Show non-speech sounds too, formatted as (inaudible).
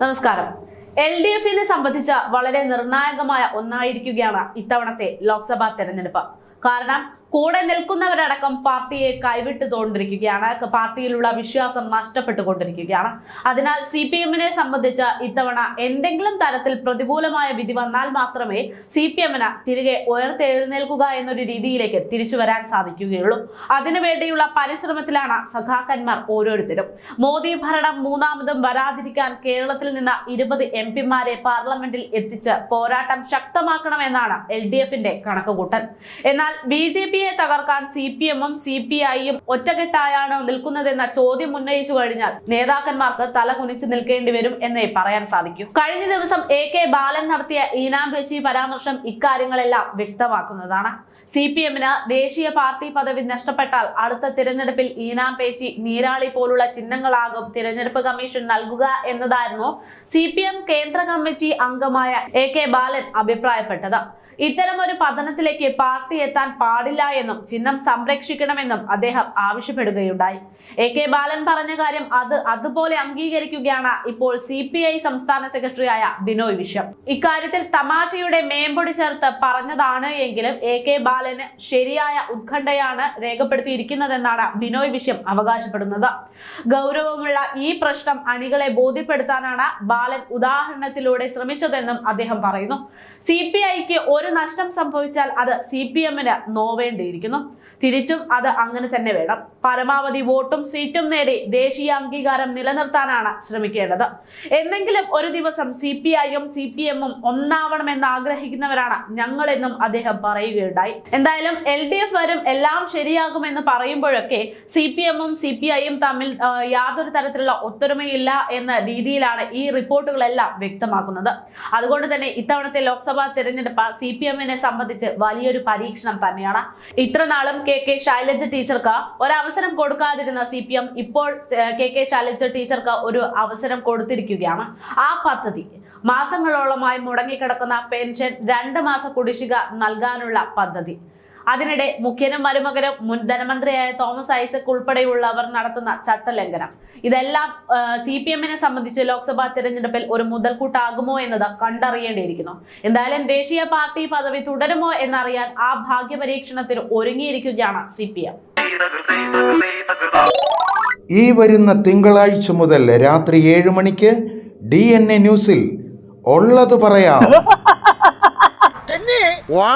നമസ്കാരം. L D എഫിനെ സംബന്ധിച്ച വളരെ നിർണായകമായ ഒന്നായിരിക്കുകയാണ് ഇത്തവണത്തെ ലോക്സഭാ തെരഞ്ഞെടുപ്പ്. കാരണം കൂടെ നിൽക്കുന്നവരടക്കം പാർട്ടിയെ കൈവിട്ടുകൊണ്ടിരിക്കുകയാണ്. പാർട്ടിയിലുള്ള വിശ്വാസം നഷ്ടപ്പെട്ടുകൊണ്ടിരിക്കുകയാണ്. അതിനാൽ സി പി എമ്മിനെ സംബന്ധിച്ച് ഇത്തവണ എന്തെങ്കിലും തരത്തിൽ പ്രതികൂലമായ വിധി വന്നാൽ മാത്രമേ സി പി എമ്മിന് തിരികെ ഉയർത്തെഴുന്നേൽക്കുക എന്നൊരു രീതിയിലേക്ക് തിരിച്ചു വരാൻ സാധിക്കുകയുള്ളൂ. അതിനുവേണ്ടിയുള്ള പരിശ്രമത്തിലാണ് സഖാക്കന്മാർ ഓരോരുത്തരും. മോദി ഭരണം മൂന്നാമതും വരാതിരിക്കാൻ കേരളത്തിൽ നിന്ന് ഇരുപത് എം പിമാരെ പാർലമെന്റിൽ എത്തിച്ച് പോരാട്ടം ശക്തമാക്കണമെന്നാണ് എൽ ഡി എഫിന്റെ കണക്കുകൂട്ടൽ. എന്നാൽ ബി ജെ പിയെ തകർക്കാൻ സി പി എമ്മും സി പി ഐയും ഒറ്റക്കെട്ടായാണ് നിൽക്കുന്നതെന്ന ചോദ്യം ഉന്നയിച്ചു കഴിഞ്ഞാൽ നേതാക്കന്മാർക്ക് തല കുനിച്ചു നിൽക്കേണ്ടി വരും എന്നേ പറയാൻ സാധിക്കൂ. കഴിഞ്ഞ ദിവസം എ കെ ബാലൻ നടത്തിയ ഈനാം ബെച്ചി പരാമർശം ഇക്കാര്യങ്ങളെല്ലാം വ്യക്തമാക്കുന്നതാണ്. സി പി എമ്മിന് ദേശീയ പാർട്ടി പദവി നഷ്ടപ്പെട്ടാൽ അടുത്ത തിരഞ്ഞെടുപ്പിൽ ഈനാം പേച്ചി നീരാളി പോലുള്ള ചിഹ്നങ്ങളാകും തിരഞ്ഞെടുപ്പ് കമ്മീഷൻ നൽകുക എന്നതായിരുന്നു സി പി എം കേന്ദ്ര കമ്മിറ്റി അംഗമായ എ കെ ബാലൻ അഭിപ്രായപ്പെട്ടത്. ഇത്തരം ഒരു പതനത്തിലേക്ക് പാർട്ടി എത്താൻ പാടില്ല എന്നും ചിഹ്നം സംരക്ഷിക്കണമെന്നും അദ്ദേഹം ആവശ്യപ്പെടുകയുണ്ടായി. എ കെ ബാലൻ പറഞ്ഞ കാര്യം അത് അതുപോലെ അംഗീകരിക്കുകയാണ് ഇപ്പോൾ സി പി ഐ സംസ്ഥാന സെക്രട്ടറിയായ ബിനോയ് വിശ്വം. ഇക്കാര്യത്തിൽ തമാശയുടെ മേമ്പൊടി ചേർത്ത് പറഞ്ഞതാണ് എങ്കിലും എ കെ ബാലന് ശരിയായ ഉത്കണ്ഠയാണ് രേഖപ്പെടുത്തിയിരിക്കുന്നതെന്നാണ് ബിനോയ് വിശ്വം അവകാശപ്പെടുന്നത്. ഗൗരവമുള്ള ഈ പ്രശ്നം അണികളെ ബോധ്യപ്പെടുത്താനാണ് ബാലൻ ഉദാഹരണത്തിലൂടെ ശ്രമിച്ചതെന്നും അദ്ദേഹം പറയുന്നു. സി പി ഐക്ക് ഒരു നഷ്ടം സംഭവിച്ചാൽ അത് സി പി എമ്മിന് നോവേണ്ടിയിരിക്കുന്നു. തിരിച്ചും അത് അങ്ങനെ തന്നെ വേണം. പരമാവധി വോട്ടും സീറ്റും നേടി ദേശീയ അംഗീകാരം നിലനിർത്താനാണ് ശ്രമിക്കേണ്ടത്. എന്തെങ്കിലും ഒരു ദിവസം സി പി ഐയും സി പി എമ്മും ഒന്നാവണമെന്ന് ആഗ്രഹിക്കുന്നവരാണ് ഞങ്ങളെന്നും അദ്ദേഹം പറയുകയുണ്ടായി. എന്തായാലും എൽ ഡി എഫ് വരും എല്ലാം ശരിയാകുമെന്ന് പറയുമ്പോഴൊക്കെ സി പി എമ്മും സി പി ഐയും തമ്മിൽ യാതൊരു തരത്തിലുള്ള ഒത്തൊരുമയില്ല എന്ന രീതിയിലാണ് ഈ റിപ്പോർട്ടുകളെല്ലാം വ്യക്തമാക്കുന്നത്. അതുകൊണ്ട് തന്നെ ഇത്തവണത്തെ ലോക്സഭാ തെരഞ്ഞെടുപ്പ് സി പി എമ്മിനെ സംബന്ധിച്ച് വലിയൊരു പരീക്ഷണം തന്നെയാണ്. ഇത്ര നാളും കെ കെ ശൈലജ ടീച്ചർക്ക് ഒരവസരം കൊടുക്കാതിരുന്ന സി പി എം ഇപ്പോൾ കെ കെ ശൈലജ ടീച്ചർക്ക് ഒരു അവസരം കൊടുത്തിരിക്കുകയാണ്. ആ പദ്ധതി മാസങ്ങളോളമായി മുടങ്ങിക്കിടക്കുന്ന പെൻഷൻ രണ്ട് മാസ കുടിശ്ശിക നൽകാനുള്ള പദ്ധതി. അതിനിടെ മുഖ്യനും മരുമകനും മുൻ ധനമന്ത്രിയായ തോമസ് ഐസക് ഉൾപ്പെടെയുള്ളവർ നടത്തുന്ന ചട്ടലംഘനം. ഇതെല്ലാം സി പി എമ്മിനെ സംബന്ധിച്ച് ലോക്സഭാ തെരഞ്ഞെടുപ്പിൽ ഒരു മുതൽക്കൂട്ടാകുമോ എന്നത് കണ്ടറിയേണ്ടിയിരിക്കുന്നു. എന്തായാലും ദേശീയ പാർട്ടി പദവി തുടരുമോ എന്നറിയാൻ ആ ഭാഗ്യപരീക്ഷണത്തിൽ ഒരുങ്ങിയിരിക്കുകയാണ് സി പി എം. ഈ വരുന്ന തിങ്കളാഴ്ച മുതൽ രാത്രി ഏഴ് മണിക്ക് ഡി എൻ എ ന്യൂസിൽ ഉള്ളത് പറയാം. (laughs) വാ.